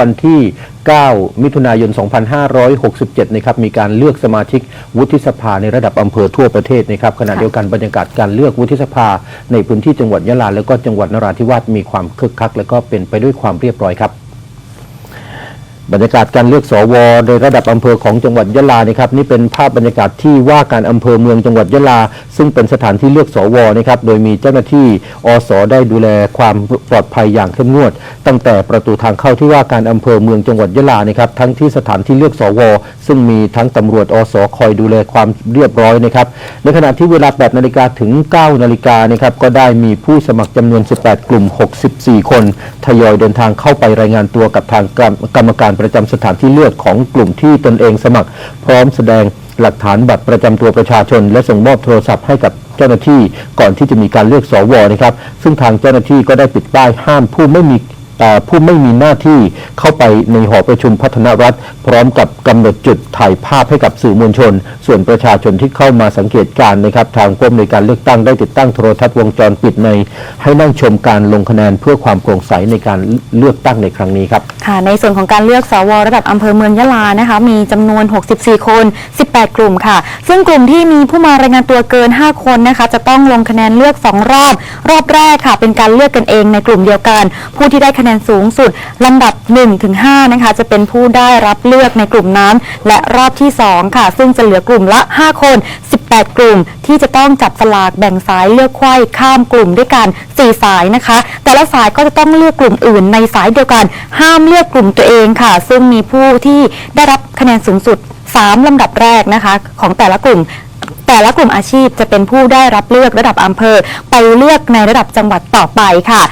วันที่ 9 มิถุนายน 2567 นะครับ มีการเลือกสมาชิกวุฒิสภาในระดับอำเภอทั่วประเทศนะครับ ขณะเดียวกันบรรยากาศการเลือกวุฒิสภาในพื้นที่จังหวัดยะลา และก็จังหวัดนราธิวาสมีความคึกคัก และก็เป็นไปด้วยความเรียบร้อยครับ บรรยากาศการเลือกสวในระดับอำเภอของจังหวัดยะลานะครับนี่เป็นภาพบรรยากาศที่ว่าการอำเภอเมืองจังหวัดยะลา ซึ่งเป็นสถานที่เลือกสวนะครับโดยมีเจ้าหน้าที่อสได้ดูแลความปลอดภัยอย่างเข้มงวด ตั้งแต่ประตูทางเข้าที่ว่าการอำเภอเมืองจังหวัดยะลานะครับทั้งที่สถานที่เลือกสวซึ่งมีทั้งตำรวจอสคอยดูแลความเรียบร้อยนะครับในขณะที่เวลา 8 นาฬิกาถึง 9 นาฬิกานะครับก็ได้มีผู้สมัครจำนวน 18 กลุ่ม 64 คนทยอยเดินทางเข้าไปรายงานตัวกับทางกรรมการประจำสถานที่เลือกของกลุ่มที่ตนเองสมัคร พร้อมแสดงหลักฐานบัตรประจำตัวประชาชน และส่งมอบโทรศัพท์ให้กับเจ้าหน้าที่ก่อนที่จะมีการเลือกสวนะครับ ซึ่งทางเจ้าหน้าที่ก็ได้ติดป้ายห้ามผู้ไม่มีผู้ไม่มีหน้าที่เข้าไปในหอประชุมพัฒนรัฐ พร้อมกับกำหนดจุดถ่ายภาพให้กับสื่อมวลชน ส่วนประชาชนที่เข้ามาสังเกตการณ์นะครับ ทางกรมในการเลือกตั้งได้ติดตั้งโทรทัศน์วงจรปิดใน ให้นั่งชมการลงคะแนนเพื่อความโปร่งใสในการเลือกตั้งในครั้งนี้ครับค่ะในส่วนของการเลือกสวระดับอำเภอเมืองยะลานะคะมีจำนวน 64 คน 18 กลุ่มค่ะ ซึ่งกลุ่มที่มีผู้มารายงานตัวเกิน 5 คนนะคะ จะต้องลงคะแนนเลือก 2 รอบ รอบแรกค่ะ เป็นการเลือกกันเองในกลุ่มเดียวกัน ผู้ที่ได้คะแนนสูงสุดลำดับ 1-5 นะคะ จะเป็นผู้ได้รับเลือกในกลุ่มนั้น และรอบที่ 2 ค่ะ ซึ่งจะเหลือกลุ่มละ 5 คน 8 กลุ่ม ที่จะต้องจับสลากแบ่งสายเลือกไขว้ข้ามกลุ่มด้วยกัน 4 สายนะคะ แต่ละสายก็จะต้องเลือกกลุ่มอื่นในสายเดียวกัน ห้ามเลือกกลุ่มตัวเองค่ะ ซึ่งมีผู้ที่ได้รับคะแนนสูงสุด 3 ลำดับแรกนะคะของแต่ละกลุ่มแต่ละกลุ่มอาชีพจะเป็นผู้ได้รับเลือกระดับอำเภอ ไปเลือกในระดับจังหวัดต่อไปค่ะ